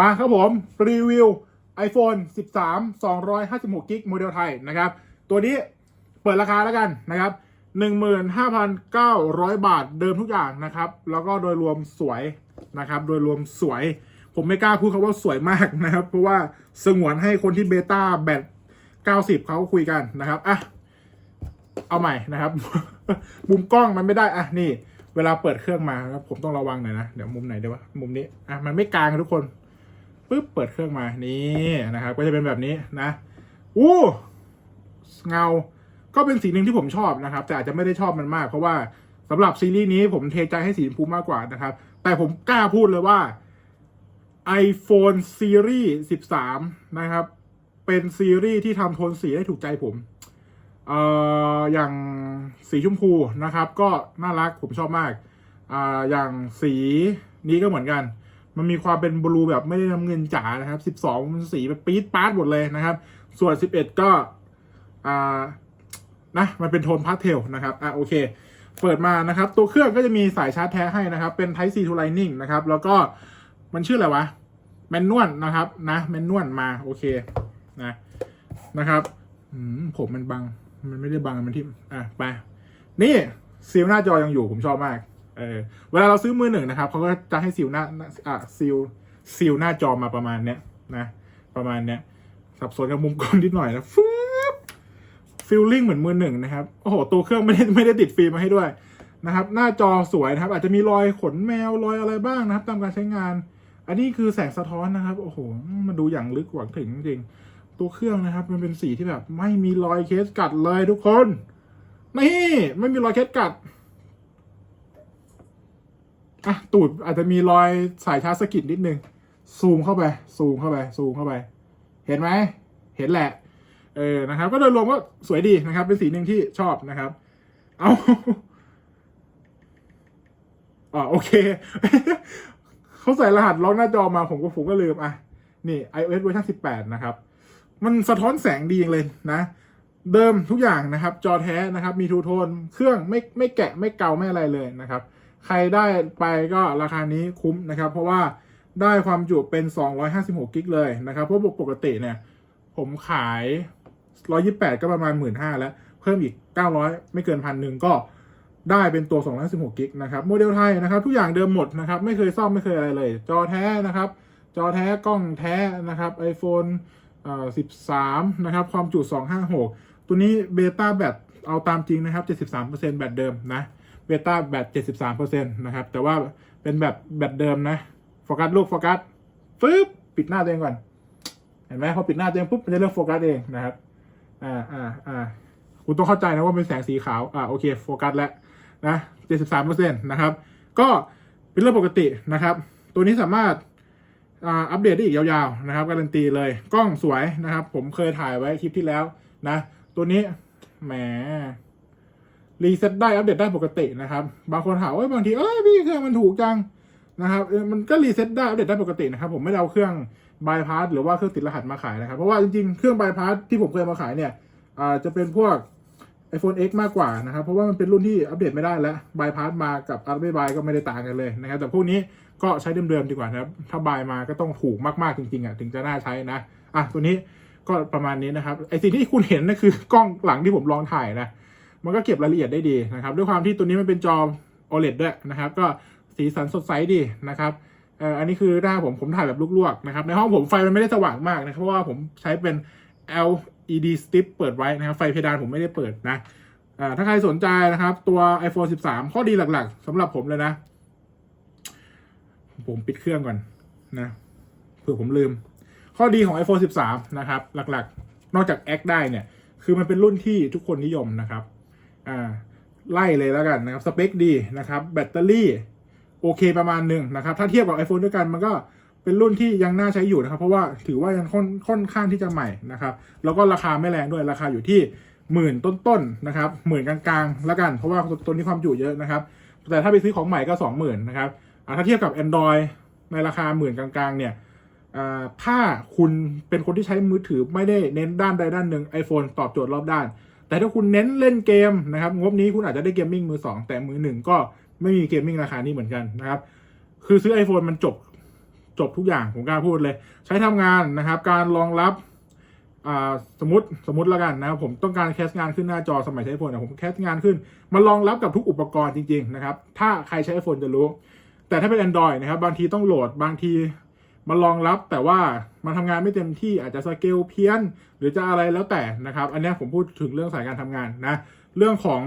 มาครับผม รีวิว iPhone 13 256กิกโมเดลไทยนะครับ ตัวนี้เปิดราคาแล้วกันนะครับ 15,900 บาทเดิมทุกอย่างนะครับ แล้วก็โดยรวมสวยนะครับ โดยรวมสวย ผมไม่กล้าพูดคำว่าสวยมากนะครับ เพราะว่าสงวนให้คนที่เบต้าแบต90 เขาคุยกันนะครับอะเอาใหม่นะครับ มุมกล้องมันไม่ได้อะนี่ เวลาเปิดเครื่องมาครับผมต้องระวังหน่อยนะ เดี๋ยวมุมไหนเดี๋ยวะมุมนี้อะมันไม่กลางทุกคน ปึ๊บเปิดเครื่องมานี่นะครับ ก็จะเป็นแบบนี้นะอู้เงาก็เป็นสีหนึ่งที่ผมชอบนะครับ แต่อาจจะไม่ได้ชอบมันมาก เพราะว่าสำหรับซีรีส์นี้ผมเทใจให้สีชมพูมากกว่านะครับ แต่ผมกล้าพูดเลยว่า iPhone Series 13 นะครับ เป็นซีรีส์ที่ทำโทนสีได้ถูกใจผม เอ่อ อย่างสีชมพูนะครับ ก็น่ารักผมชอบมาก อ่า อย่างสีนี้ก็เหมือนกัน มันมีความเป็นบลูแบบไม่ได้น้ำเงินจ๋านะครับ 12มันสีแบบปี๊ดปาร์ดหมดเลยนะครับ ส่วน 11 ก็อ่านะมันเป็นโทนพาสเทลนะครับอะโอเค เปิดมานะครับ ตัวเครื่องก็จะมีสายชาร์จแท้ให้นะครับ เป็น Type C to Lightning นะครับ แล้วก็มันชื่ออะไรวะแมนนวลนะครับนะแมนนวลมาโอเคนะนะครับผมมันบัง มันไม่ได้บังมันที่อะไปนี่ซีลหน้าจอยังอยู่ผมชอบมาก เออเวลาเราซื้อมือหนึ่งนะครับเขาก็จะให้ซีลหน้าอะซีลซีลหน้าจอมาประมาณเนี้ยนะประมาณเนี้ยสับสนกับมุมกล้องนิดหน่อยนะฟึบฟิลลิ่งเหมือนมือหนึ่งนะครับโอ้โหตัวเครื่องไม่ได้ไม่ได้ติดฟิล์มมาให้ด้วยนะครับ หน้าจอสวยนะครับ อาจจะมีรอยขนแมวรอยอะไรบ้างนะครับ ตามการใช้งาน อันนี้คือแสงสะท้อนนะครับ โอ้โหมันดูอย่างลึกหวังถึงจริงตัวเครื่องนะครับ มันเป็นสีที่แบบ ไม่มีรอยเคสกัดเลยทุกคน นี่ ไม่มีรอยเคสกัด อะตูดอาจจะมีรอยสายชาร์จสะกิดนิดนึง ซูมเข้าไป ซูมเข้าไป ซูมเข้าไป เห็นไหม เห็นแหละ เออ นะครับ ก็โดยรวมก็สวยดีนะครับ เป็นสีหนึ่งที่ชอบนะครับ เอาอ๋อโอเค เขาใส่รหัสล็อกหน้าจอมาผมก็ผมก็ลืมอะ นี่ iOS เวอร์ชัน18 นะครับ มันสะท้อนแสงดีจังเลยนะ เดิมทุกอย่างนะครับ จอแท้นะครับ มีทูโทน เครื่องไม่ไม่แกะไม่เกาไม่อะไรเลยนะครับ ใครได้ไปก็ราคานี้คุ้มนะครับ เพราะว่าได้ความจุเป็น 256 กิกเลยนะครับเพราะปกติเนี่ย ผมขาย 128 ก็ประมาณ 15,000แล้ว เพิ่มอีก 900 ไม่เกินพันหนึ่งก็ได้เป็นตัว216กิกนะครับ โมเดลไทยนะครับ ทุกอย่างเดิมหมดนะครับ ไม่เคยซ่อมไม่เคยอะไรเลย จอแท้นะครับ จอแท้กล้องแท้นะครับ iPhone เอ่อ13 นะครับ ความจุ 256 ตัวนี้เบต้าแบตเอาตามจริงนะครับ 73%แบตเดิมนะ เบต้าแบต73%นะครับ แต่ว่าเป็นแบบแบตเดิมนะ โฟกัสลูกโฟกัสฟึบปิดหน้าตัวเองก่อน เห็นไหมพอปิดหน้าตัวเองปุ๊บมันจะเลือกโฟกัสเองนะครับ อ่าอ่าอ่าคุณต้องเข้าใจนะว่าเป็นแสงสีขาว อ่าโอเคโฟกัสแล้วนะ73%นะครับ ก็เป็นเรื่องปกตินะครับ ตัวนี้สามารถอ่าอัปเดตได้อีกยาวๆนะครับ การันตีเลย กล้องสวยนะครับ ผมเคยถ่ายไว้คลิปที่แล้วนะ ตัวนี้แหม รีเซ็ตได้อัปเดตได้ปกตินะครับ บางคนถามว่าบางทีเอ้ยพี่เครื่องมันถูกจังนะครับมันก็รีเซ็ตได้อัปเดตได้ปกตินะครับ ผมไม่เอาเครื่องบายพาสหรือว่าเครื่องติดรหัสมาขายนะครับ เพราะว่าจริงๆ เครื่องบายพาสที่ผมเคยมาขายเนี่ยจะเป็นพวก iPhone X มากกว่านะครับ เพราะว่ามันเป็นรุ่นที่อัปเดตไม่ได้แล้วบายพาสมากับอัปเดตบายก็ไม่ได้ต่างกันเลยนะครับ แต่พวกนี้ก็ใช้เดิมๆดีกว่านะครับ ถ้าบายมาก็ต้องถูกมากๆจริงๆอะถึงจะน่าใช้นะอะตัวนี้ก็ประมาณนี้นะครับไอสิ่งที่คุณเห็นนั่นคือกล้องหลังที่ผมลองถ่ายนะ มันก็เก็บรายละเอียดได้ดีนะครับ ด้วยความที่ตัวนี้มันเป็นจอ OLED ด้วยนะครับ ก็สีสันสดใสดีนะครับเอ่ออันนี้คือหน้าผมผมถ่ายแบบลวกๆนะครับ ในห้องผมไฟมันไม่ได้สว่างมากนะครับ เพราะว่าผมใช้เป็น LED strip เปิดไว้นะครับไฟเพดานผมไม่ได้เปิดนะอ่าถ้าใครสนใจนะครับ ตัว iPhone 13 ข้อดีหลักๆสำหรับผมเลยนะ ผมปิดเครื่องก่อนนะเผื่อผมลืม ข้อดีของ iPhone 13 นะครับ หลักๆ นอกจากแอคได้เนี่ย คือมันเป็นรุ่นที่ทุกคนนิยมนะครับ อ่าไล่เลยแล้วกันนะครับสเปคดีนะครับแบตเตอรี่โอเคประมาณหนึ่งนะครับ ถ้าเทียบกับ iPhone ด้วยกันมันก็เป็นรุ่นที่ยังน่าใช้อยู่นะครับ เพราะว่าถือว่ายังค่อนค่อนข้างที่จะใหม่นะครับ แล้วก็ราคาไม่แรงด้วยราคาอยู่ที่หมื่นต้นๆนะครับหมื่นกลางๆแล้วกันเพราะว่าตัวนี้ความจุเยอะนะครับ แต่ถ้าไปซื้อของใหม่ก็สองหมื่นนะครับถ้าเทียบกับ Android ในราคาหมื่นกลางๆเนี่ยถ้าคุณเป็นคนที่ใช้มือถือไม่ได้เน้นด้านใดด้านหนึ่ง iPhone ตอบโจทย์รอบด้าน แต่ถ้าคุณเน้นเล่นเกมนะครับงบนี้คุณอาจจะได้เกมมิ่งมือสองแต่มือหนึ่งก็ไม่มีเกมมิ่งราคานี้เหมือนกันนะครับคือซื้อ iPhone มันจบจบทุกอย่างผมกล้าพูดเลย ใช้ทำงานนะครับการรองรับสมมติสมมติแล้วกันนะครับผมต้องการแคสงานขึ้นหน้าจอสมัยใช้ iPhone เนี่ยผมแคสงานขึ้นมันรองรับกับทุกอุปกรณ์จริงๆนะครับถ้าใครใช้ iPhone จะรู้ แต่ถ้าเป็น Android นะครับบางทีต้องโหลดบางที มันรองรับแต่ว่ามันทำงานไม่เต็มที่อาจจะสเกลเพี้ยน หรือจะอะไรแล้วแต่นะครับ อันนี้ผมพูดถึงเรื่องสายการทำงานนะเรื่องของ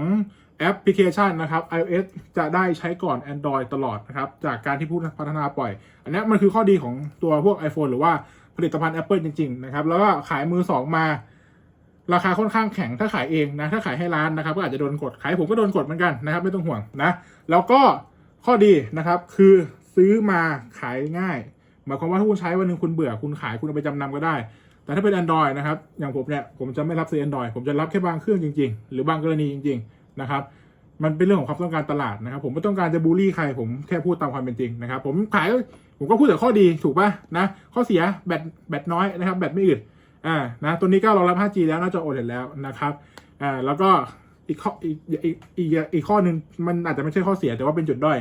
แอปพลิเคชันนะครับ iOS จะได้ใช้ก่อน Android ตลอดนะครับ จากการที่ผู้พัฒนาปล่อย อันนี้มันคือข้อดีของตัวพวก iPhone หรือว่าผลิตภัณฑ์ Apple จริง ๆ นะครับ แล้วก็ขายมือสองมา ราคาค่อนข้างแข็งถ้าขายเองนะ ถ้าขายให้ร้านนะครับ ก็อาจจะโดนกด ขายผมก็โดนกดเหมือนกันนะครับ ไม่ต้องห่วงนะ แล้วก็ข้อดีนะครับคือซื้อมาขายง่าย มายความว่าถ้าคุณใช้วันหนึ่งคุณเบื่อคุณขายคุณเอาไปจำนำก็ได้ แต่ถ้าเป็น Android นะครับ อย่างผมเนี่ยผมจะไม่รับซื้อ Android ผมจะรับแค่บางเครื่องจริงๆ หรือบางกรณีจริงๆนะครับมันเป็นเรื่องของความต้องการตลาดนะครับผมไม่ต้องการจะบูลลี่ใครผมแค่พูดตามความเป็นจริงนะครับผมขายผมก็พูดแต่ข้อดีถูกป่ะนะข้อเสียแบตแบตน้อยนะครับแบตไม่อึดอ่านะตัวนี้ก็รองรับ 5G แล้วน่าจะ OLED แล้วนะครับอ่าแล้วก็อีกข้ออีกอีกอีกข้อหนึ่งมันอาจจะไม่ใช่ข้อเสียแต่ว่าเป็นจุดด้อย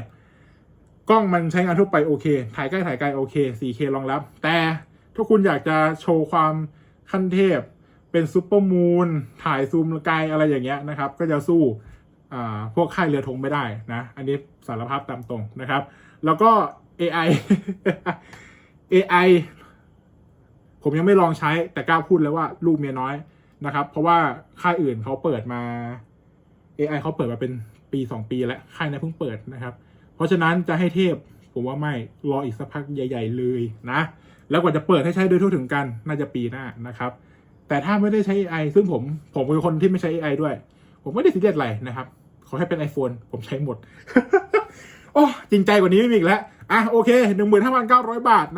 กล้องมันใช้งานทั่วไปโอเค ถ่ายใกล้ถ่ายไกลโอเค 4K รองรับ แต่ถ้าคุณอยากจะโชว์ความขั้นเทพ เป็นซูเปอร์มูน ถ่ายซูมไกลอะไรอย่างเงี้ยนะครับ ก็จะสู้พวกค่ายเรือธงไม่ได้นะ อันนี้สารภาพตามตรงนะครับ แล้วก็ AI AI ผมยังไม่ลองใช้แต่กล้าพูดเลยว่าลูกเมียน้อยนะครับ เพราะว่าค่ายอื่นเขาเปิดมา AI เขาเปิดมาเป็นปีสองปีแล้วค่ายนี้เพิ่งเปิดนะครับ เพราะฉะนั้นจะให้เทพผมว่าไม่รออีกสักพักใหญ่ ๆ เลยนะ แล้วกว่าจะเปิดให้ใช้โดยทั่วถึงกันน่าจะปีหน้านะครับ แต่ถ้าไม่ได้ใช้ AI ซึ่งผมผมเป็นคนที่ไม่ใช้ AI ด้วย ผมไม่ได้ซีเรียสอะไรนะครับ ขอให้เป็น iPhone ผมใช้หมด โอ้จริงใจกว่านี้ไม่มีอีกแล้วอะโอเคหนึ่งหมื่นห้าพันเก้าร้อยบาทนะ